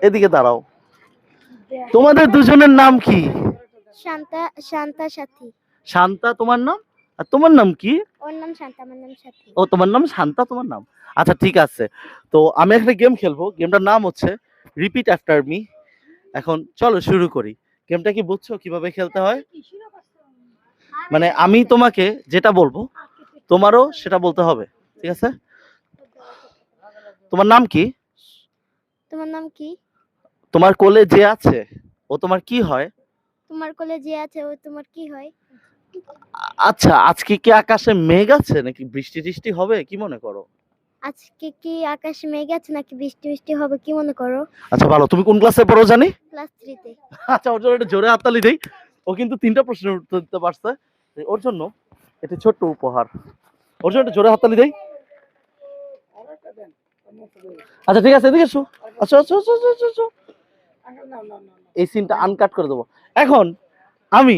এদিকে দাঁড়াও। তোমাদের দুজনের নাম কি? শান্তা শান্তা সাথী। শান্তা তোমার নাম? আর তোমার নাম কি? ওর নাম শান্তা আমার নাম সাথী। ও তোমার নাম শান্তা তোমার নাম? আচ্ছা ঠিক আছে। তো আমি একটা গেম খেলব। গেমটার নাম হচ্ছে রিপিট আফটার মি এখন চলো শুরু করি। গেমটা কি বুঝছ কীভাবে খেলতে হয়? মানে আমি তোমাকে যেটা বলব তোমারও সেটা বলতে হবে। ঠিক আছে? তোমার নাম কি? তোমার নাম কি? তোমার কোলে যে আছে ও তোমার কি হয়? তোমার কোলে যে আছে ও তোমার কি হয়? আচ্ছা আজকে কি আকাশে মেঘ আছে নাকি বৃষ্টি টিষ্টি হবে? কি মনে করো? আজকে কি আকাশে মেঘ আছে নাকি বৃষ্টি বৃষ্টি হবে কি মনে করো? আচ্ছা ভালো। তুমি কোন ক্লাসে পড়ো জানি? ক্লাস থ্রিতে আচ্ছা ওর জন্য একটা জোরে হাততালি দেই। ও কিন্তু তিনটা প্রশ্নের উত্তর দিতে পারছে। ওর জন্য এটা ছোট্ট উপহার। ওর জন্য একটা জোরে হাততালি দেই। আচ্ছা ঠিক আছে এদিকে এসো। আচ্ছা আচ্ছা আচ্ছা আচ্ছা, আচ্ছা, আচ্ছা। এই সিনটা আনকাট করে দেবো। এখন আমি